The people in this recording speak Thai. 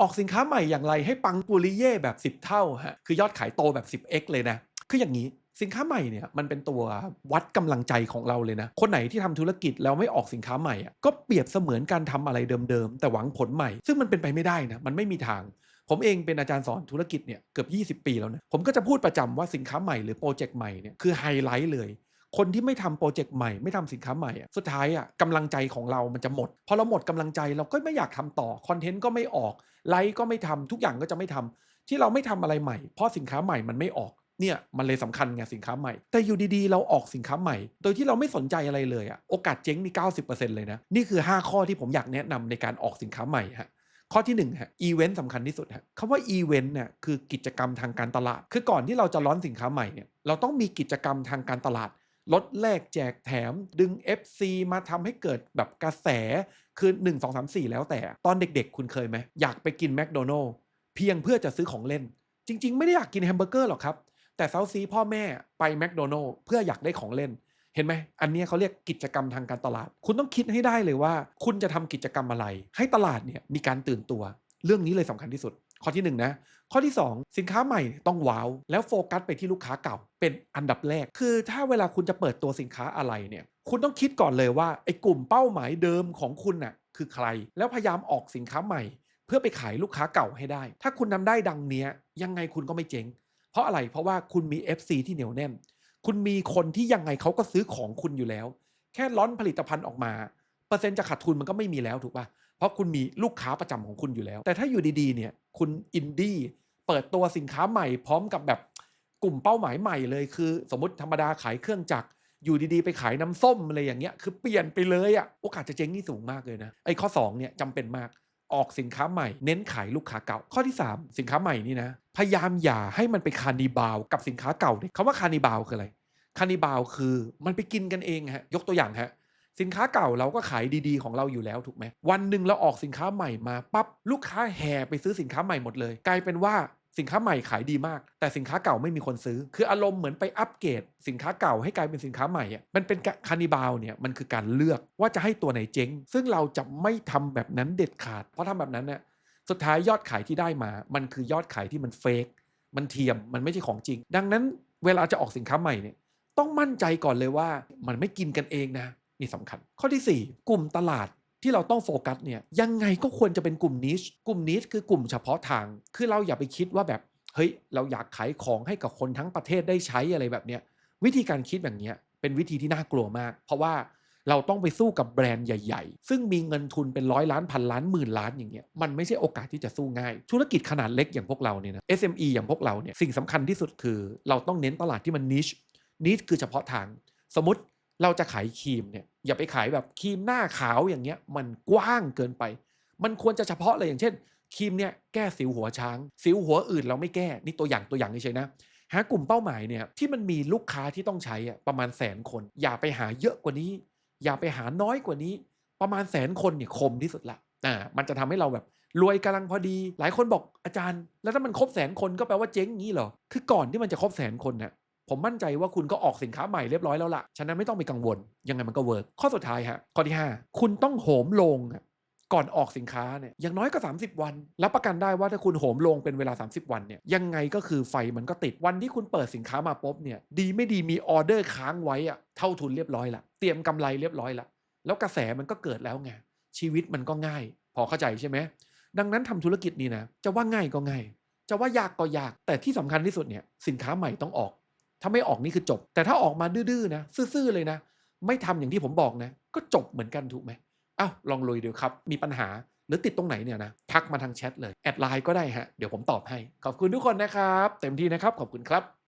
ออกสินค้าใหม่อย่างไรให้ปังปุริเย่แบบ 10 เท่าฮะคือยอดขายโตแบบ 10x เลยนะ คืออย่างนี้สินค้าใหม่เนี่ยมันเป็นตัววัดกำลังใจของเราเลยนะ คนไหนที่ทำธุรกิจแล้วไม่ออกสินค้าใหม่อะก็เปรียบเสมือนการทำอะไรเดิมๆ แต่หวังผลใหม่ ซึ่งมันเป็นไปไม่ได้นะ มันไม่มีทาง ผมเองเป็นอาจารย์สอนธุรกิจเนี่ยเกือบ 20 ปีแล้วนะ ผมก็จะพูดประจำว่าสินค้าใหม่หรือโปรเจกต์ใหม่เนี่ยคือไฮไลท์เลย คนที่ไม่ทำโปรเจกต์ใหม่ไม่ทำสินค้าใหม่อะสุดท้ายอะกำลังใจของเรามันจะหมดพอเราหมดกำลังใจเราก็ไม่อยากทำต่อคอนเทนต์ก็ไม่ออกไลฟ์ก็ไม่ทำทุกอย่างก็จะไม่ทำที่เราไม่ทำอะไรใหม่ เพราะสินค้าใหม่มันไม่ออกเนี่ยมันเลยสำคัญไงสินค้าใหม่ แต่อยู่ดีๆ เราออกสินค้าใหม่ โดยที่เราไม่สนใจอะไรเลยอะโอกาสเจ๊งนี่90%เลยนะนี่คือ 5 ข้อที่ผมอยากแนะนำในการออกสินค้าใหม่ฮะข้อที่1ฮะอีเวนต์สำคัญที่สุดฮะคำว่าอีเวนต์เนี่ยคือกิจกรรมทางการตลาด คือก่อนที่เราจะร้อนสินค้าใหม่เนี่ยเราต้องมีกิจกรรมทางการตลาด ลดแลกแจกแถมดึง FC มาทำให้เกิดแบบกระแสคือ 1 2 3 4 แล้วแต่ ตอนเด็กๆ คุณเคยไหม อยากไปกินแมคโดนัลล์เพียงเพื่อจะซื้อของเล่น จริง ๆ ไม่ได้อยากกินแฮมเบอร์เกอร์หรอกครับ แต่เซาซีพ่อแม่ไปแมคโดนัลล์เพื่ออยากได้ของเล่น เห็นไหม อันเนี้ยเขาเรียกกิจกรรมทางการตลาด คุณต้องคิดให้ได้เลยว่า คุณจะทำกิจกรรมอะไร ให้ตลาดเนี่ยมีการตื่นตัว เรื่องนี้เลยสำคัญที่สุด ข้อที่หนึ่งนะข้อที่ 2 สินค้าใหม่ต้องว้าวแล้วโฟกัสไปที่ลูกค้าเก่า เป็นอันดับแรก คือถ้าเวลาคุณจะเปิดตัวสินค้าอะไรเนี่ยคุณต้องคิดก่อนเลยว่าไอ้กลุ่มเป้าหมายเดิมของคุณน่ะคือใคร แล้วพยายามออกสินค้าใหม่ เพื่อไปขายลูกค้าเก่าให้ได้ ถ้าคุณทำได้ดังเนี้ยยังไงคุณก็ไม่เจ๊งเพราะอะไรเพราะว่าคุณมี FC ที่เหนียวแน่น คุณมีคนที่ยังไงเขาก็ซื้อของคุณอยู่แล้ว แค่ร้อนผลิตภัณฑ์ออกมา เปอร์เซ็นต์จะขาดทุนมันก็ไม่มีแล้วถูกป่ะเราะคุณมีลูกค้าประจำของคุณอยู่แล้ว แต่ถ้าอยู่ดีๆ เนี่ยคุณอินดี้เปิดตัวสินค้าใหม่พร้อมกับแบบกลุ่มเป้าหมายใหม่เลยคือ สมมติธรรมดาขายเครื่องจักรอยู่ดีๆ ไปขายน้ำส้มอะไรอย่างเงี้ยคือเปลี่ยนไปเลยอะโอกาสจะเจ๊งนี่สูงมากเลยนะไอ้ข้อ2เนี่ยจำเป็นมากออกสินค้าใหม่เน้นขายลูกค้าเก่า ข้อที่ 3 สินค้าใหม่นี่นะ พยายามอย่าให้มันไปคานิบาลกับสินค้าเก่าเนี่ยคำว่าคานิบาลคืออะไรคานิบาลคือมันไปกินกันเองฮะยกตัวอย่างฮะ สินค้าเก่าเราก็ขายดีๆ ของเราอยู่แล้วถูกไหมวันหนึ่งเราออกสินค้าใหม่มาปั๊บลูกค้าแห่ไปซื้อสินค้าใหม่หมดเลย กลายเป็นว่าสินค้าใหม่ขายดีมาก แต่สินค้าเก่าไม่มีคนซื้อ คืออารมณ์เหมือนไปอัปเกรดสินค้าเก่าให้กลายเป็นสินค้าใหม่อะมันเป็นคานิบาลเนี่ยมันคือการเลือกว่าจะให้ตัวไหนเจ๊ง ซึ่งเราจะไม่ทำแบบนั้นเด็ดขาด เพราะทำแบบนั้นเนี่ยสุดท้ายยอดขายที่ได้มา มันคือยอดขายที่มันเฟกมันเทียมมันไม่ใช่ของจริง ดังนั้นเวลาจะออกสินค้าใหม่เนี่ยต้องมั่นใจก่อนเลยว่ามันไม่กินกันเองนะ นี่สำคัญ ข้อที่ 4 กลุ่มตลาดที่เราต้องโฟกัสเนี่ยยังไงก็ควรจะเป็นกลุ่มนิชกลุ่มนิชคือกลุ่มเฉพาะทาง คือเราอย่าไปคิดว่าแบบเฮ้ยเราอยากขายของให้กับคนทั้งประเทศได้ใช้อะไรแบบเนี้ยวิธีการคิดแบบเนี้ยเป็นวิธีที่น่ากลัวมาก เพราะว่าเราต้องไปสู้กับแบรนด์ใหญ่ๆ ซึ่งมีเงินทุนเป็นร้อยล้านพันล้านหมื่นล้านอย่างเงี้ยมันไม่ใช่โอกาสที่จะสู้ง่าย ธุรกิจขนาดเล็กอย่างพวกเราเนี่ยนะ SME อย่างพวกเราเนี่ยสิ่งสำคัญที่สุดคือ เราต้องเน้นตลาดที่มันนิชนิชคือเฉพาะทาง สมมติ เราจะขายครีมเนี่ยอย่าไปขายแบบครีมหน้าขาวอย่างเงี้ยมันกว้างเกินไป มันควรจะเฉพาะเลยอย่างเช่นครีมเนี่ยแก้สิวหัวช้าง สิวหัวอื่นเราไม่แก้นี่ตัวอย่างตัวอย่างเฉยๆนะหากลุ่มเป้าหมายเนี่ยที่มันมีลูกค้าที่ต้องใช้อะประมาณแสนคน อย่าไปหาเยอะกว่านี้ อย่าไปหาน้อยกว่านี้ ประมาณแสนคนเนี่ยคมที่สุดละอ่ามันจะทำให้เราแบบรวยกำลังพอดี หลายคนบอกอาจารย์ แล้วถ้ามันครบแสนคนก็แปลว่าเจ๊งงี้เหรอคือก่อนที่มันจะครบแสนคนเนี่ย ผมมั่นใจว่าคุณก็ออกสินค้าใหม่เรียบร้อยแล้วล่ะ ฉะนั้นไม่ต้องไปกังวล ยังไงมันก็เวิร์กข้อสุดท้ายฮะ ข้อที่ 5 คุณต้องโหมลงก่อนออกสินค้าเนี่ยอย่างน้อยก็ 30 วัน รับประกันได้ว่าถ้าคุณโหมลงเป็นเวลา 30 วันเนี่ยยังไงก็คือไฟมันก็ติดวันที่คุณเปิดสินค้ามาปุ๊บเนี่ยดีไม่ดีมีออเดอร์ค้างไว้อะเท่าทุนเรียบร้อยละเตรียมกำไรเรียบร้อยละแล้วกระแสมันก็เกิดแล้วไงชีวิตมันก็ง่าย พอเข้าใจใช่ไหมดังนั้นทำธุรกิจนี้นะจะว่าง่ายก็ง่าย จะว่ายากก็ยากแต่ที่สำคัญที่สุดเนี่ยสินค้าใหม่ต้องออก ถ้าไม่ออกนี่คือจบ แต่ถ้าออกมาดื้อๆนะซื่อๆเลยนะ ไม่ทำอย่างที่ผมบอกนะ ก็จบเหมือนกันถูกไหมเอ้าลองลุยเดี๋ยวครับ มีปัญหาหรือติดตรงไหนเนี่ยนะทักมาทางแชทเลย แอดไลน์ก็ได้ฮะ เดี๋ยวผมตอบให้ ขอบคุณทุกคนนะครับ เต็มที่นะครับ ขอบคุณครับ